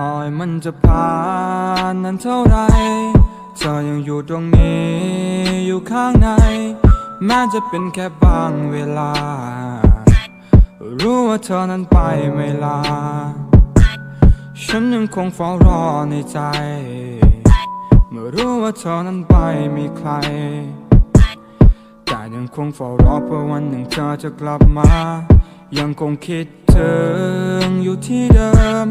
ต่อยมันจะผ่านนั้นเท่าไรเธอยังอยู่ตรงนี้อยู่ข้างใน แม้จะเป็นแค่บางเวลา รู้ว่าเธอนั้นไปไม่ลา ฉันยังคงเฝ้ารอในใจ เมื่อรู้ว่าเธอนั้นไปมีใคร แต่ยังคงเฝ้ารอเพื่อวันหนึ่งเธอจะกลับมา ยังคงคิดถึงอยู่ที่เดิม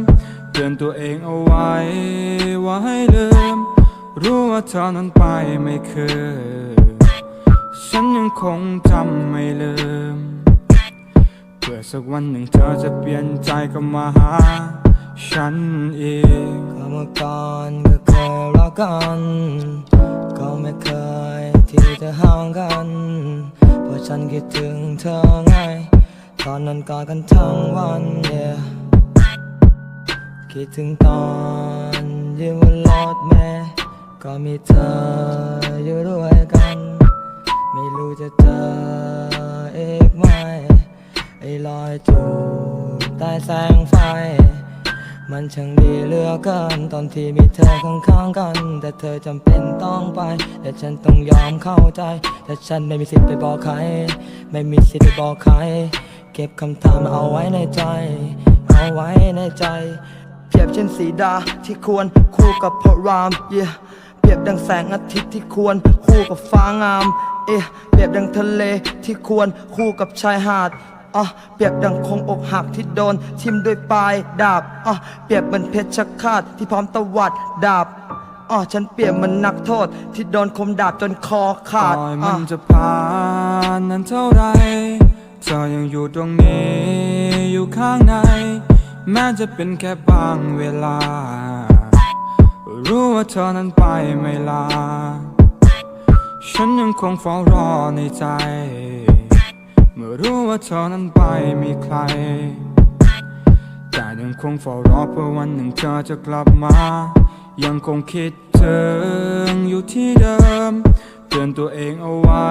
ตือนตัวเองเอาไว้ว่าให้ลืม รู้ว่าเธอนั้นไปไม่คืนฉันยังคงจำไม่ลืม เพื่อสักวันหนึ่งเธอจะเปลี่ยนใจกลับมาหา ฉันอีกก็เมื่อก่อนก็เคยรักกัน ก็ไม่เคยที่จะห่างกัน เพราะฉันคิดถึงเธอไง ตอนนั้นกอดกันทั้งวัน yeah คิดถึงตอนยู่บนรถเมล์ก็มีเธออยู่ด้วยกัน ไม่รู้จะเจออีกไหมไอ้รอยจูบใต้แสงไฟ มันช่างดีเหลือเกินตอนที่มีเธอข้างๆกัน แต่เธอจำเป็นต้องไป แต่ฉันต้องยอมเข้าใจ แต่ฉันไม่มีสิทธิ์ไปบอกใคร ไม่มีสิทธิ์ไปบอกใคร เก็บคำถามเอาไว้ในใจ เอาไว้ในใจ เปียบเช่นสีดาที่ควรคู่กับพระราม yeah เปรียบดังแสงอาทิตย์ที่ควรคู่กับฟ้างาม เอ๊ะเปรียบดังทะเลที่ควรคู่กับชายหาดอะเปรียบดังคงอกหักที่โดน ทิ่มด้วยปลายดาบอะเปรียบเหมือนเพชรฆาตที่พร้อมตวัดดาบอะฉันเปรียบเหมือนนักโทษ ที่โดนคมดาบจนคอขาดต่อยมันจะผ่านนั้นเท่าไรเธอยังอยู่ตรงนี้อยู่ข้างใน แม้จะเป็นแค่บางเวลา รู้ว่าเธอนั้นไปไม่ลา ฉันยังคงเฝ้ารอในใจ เมื่อรู้ว่าเธอนั้นไปมีใคร แต่ยังคงเฝ้ารอเพื่อวันหนึ่งเธอจะกลับมา ยังคงคิดถึงอยู่ที่เดิม เตือนตัวเองเอาไว้